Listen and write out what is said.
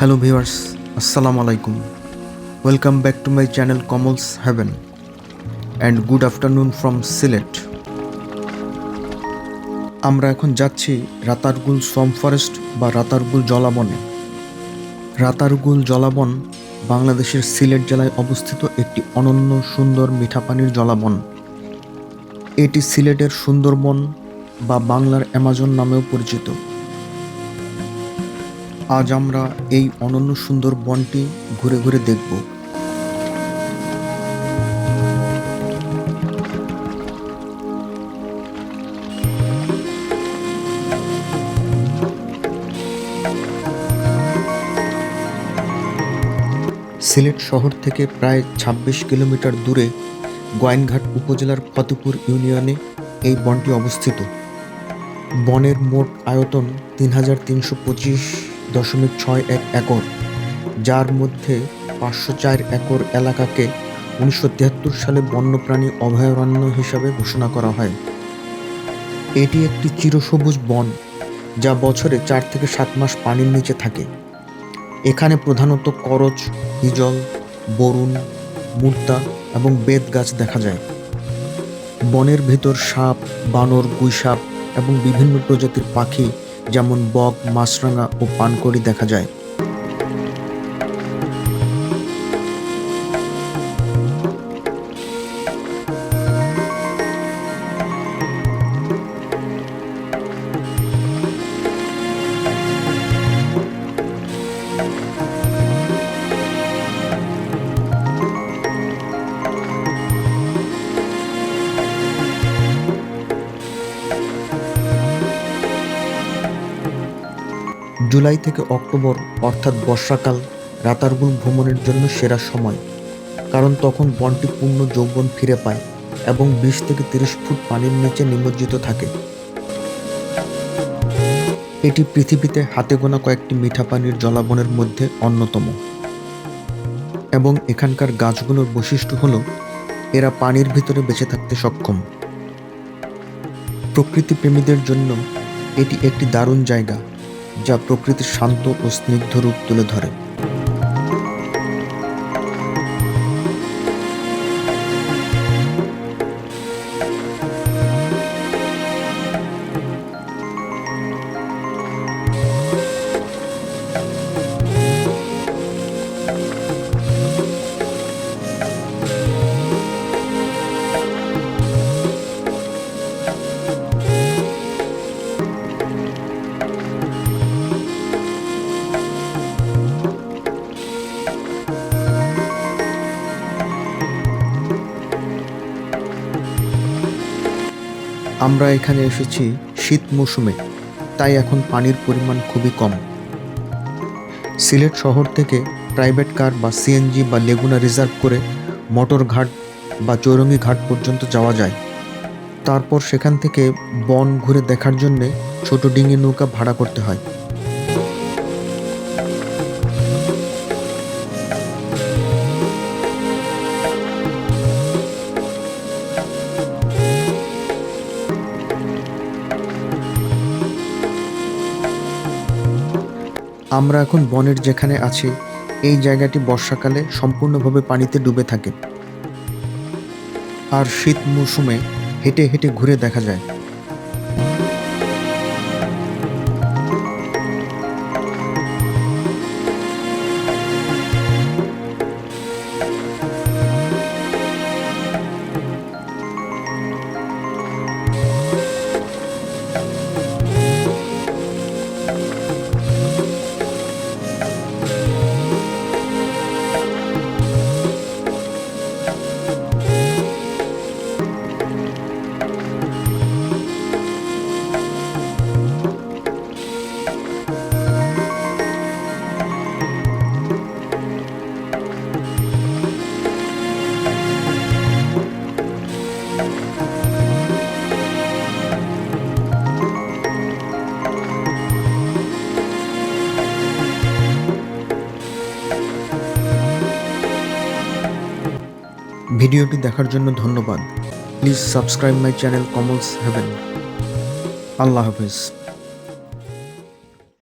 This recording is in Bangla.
হ্যালো ভিউয়ার্স আসসালামু আলাইকুম welcome back to my channel Komols haven and good afternoon from Sylhet আমরা এখন যাচ্ছি রাতারগুল সোম ফরেস্ট বা রাতারগুল জলাবনে। রাতারগুল জলাবন বাংলাদেশের সিলেট জেলায় অবস্থিত একটি অনন্য সুন্দর মিঠা পানির জলাবন। এটি সিলেটের সুন্দরবন বা বাংলার অ্যামাজন নামেও পরিচিত। আজ আমরা এই অনন্য সুন্দর বনটি ঘুরে ঘুরে দেখব। সিলেট শহর থেকে প্রায় ২৬ কিলোমিটার দূরে গোয়াইনঘাট উপজেলার ফতেপুর ইউনিয়নে এই বনটি অবস্থিত। বনের মোট আয়তন তিন হাজার তিনশো পঁচিশ দশমিক ছয় এক একর, যার মধ্যে পাঁচশো চার একর এলাকাকে উনিশশো তিয়াত্তর সালে বন্যপ্রাণী অভয়ারণ্য হিসাবে ঘোষণা করা হয়। এটি একটি চিরসবুজ বন, যা বছরে চার থেকে সাত মাস পানির নিচে থাকে। এখানে প্রধানত করচ, হিজল, বরুণ মুর্তা এবং বেত গাছ দেখা যায়। বনের ভেতর সাপ, বানর, গুইসাপ এবং বিভিন্ন প্রজাতির পাখি যেমন বক মাছরাঙা ও পানকড়ি দেখা যায়। জুলাই থেকে অক্টোবর, অর্থাৎ বর্ষাকাল, রাতারগুল ভ্রমণের জন্য সেরা সময়। কারণ তখন বনটি পূর্ণ যৌবন ফিরে পায় এবং বিশ থেকে তিরিশ ফুট পানির নিচে নিমজ্জিত থাকে। এটি পৃথিবীতে হাতে গোনা কয়েকটি মিঠা পানির জলাবনের মধ্যে অন্যতম। এবং এখানকার গাছগুলোর বৈশিষ্ট্য হল, এরা পানির ভিতরে বেঁচে থাকতে সক্ষম। প্রকৃতি প্রেমীদের জন্য এটি একটি দারুণ জায়গা। যা প্রকৃতির শান্ত ও স্নিগ্ধ রূপ তুলে ধরে। আমরা এখানে এসেছি শীত মৌসুমে, তাই এখন পানির পরিমাণ খুবই কম। সিলেট শহর থেকে প্রাইভেট কার বা সিএনজি বা লেগুনা রিজার্ভ করে মোটর ঘাট বা চৌরঙ্গি ঘাট পর্যন্ত যাওয়া যায়। তারপর সেখান থেকে বন ঘুরে দেখার জন্যে ছোট ডিঙি নৌকা ভাড়া করতে হয়। আমরা এখন বনের যেখানে আছি, এই জায়গাটি বর্ষাকালে সম্পূর্ণভাবে পানিতে ডুবে থাকে। আর শীত মৌসুমে হেঁটে হেঁটে ঘুরে দেখা যায়। ভিডিওটি দেখার জন্য ধন্যবাদ। Please subscribe my channel Komols heaven. Allah Hafiz.